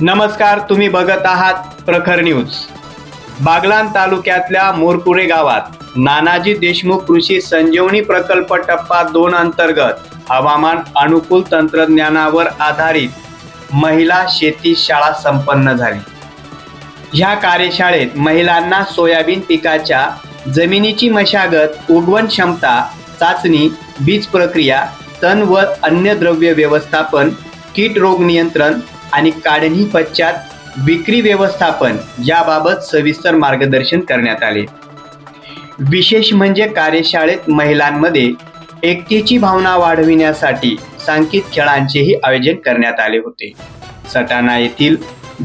नमस्कार तुम्ही बघत आहात प्रखर न्यूज. बागलान तालुक्यातल्या मोरपुरे गावात नानाजी देशमुख कृषी संजीवनी प्रकल्प टप्पा दोन अंतर्गत हवामान अनुकूल तंत्रज्ञानावर आधारित महिला शेती शाळा संपन्न झाली. ह्या कार्यशाळेत महिलांना सोयाबीन पिकाच्या जमिनीची मशागत उगवण क्षमता चाचणी बीज प्रक्रिया तण व अन्य द्रव्य व्यवस्थापन कीट रोग नियंत्रण आणि काढणी पश्चात विक्री व्यवस्थापन याबाबत सविस्तर मार्गदर्शन करण्यात आले. विशेष म्हणजे कार्यशाळेत महिलांमध्ये एकतेची भावना वाढविण्यासाठी सांकेत खेळांचेही आयोजन करण्यात आले होते. सटाणा येथील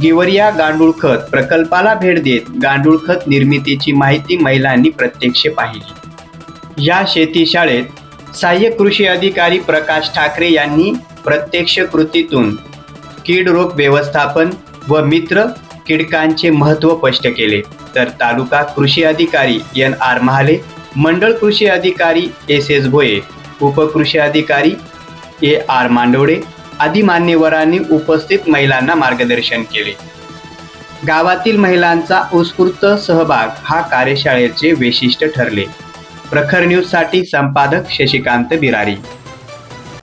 गिवरिया गांडूळ खत प्रकल्पाला भेट देत गांडूळ खत निर्मितीची माहिती महिलांनी प्रत्यक्ष पाहिली. या शेती शाळेत सहाय्यक कृषी अधिकारी प्रकाश ठाकरे यांनी प्रत्यक्ष कृतीतून कीड रोग व्यवस्थापन व मित्र किडकांचे महत्त्व स्पष्ट केले. तर तालुका कृषी अधिकारी एन आर महाले मंडळ कृषी अधिकारी एस एस भोये उपकृषी अधिकारी ए आर मांडवडे आदी मान्यवरांनी उपस्थित महिलांना मार्गदर्शन केले. गावातील महिलांचा उत्स्फूर्त सहभाग हा कार्यशाळेचे वैशिष्ट्य ठरले. प्रखर न्यूजसाठी संपादक शशिकांत बिरारी.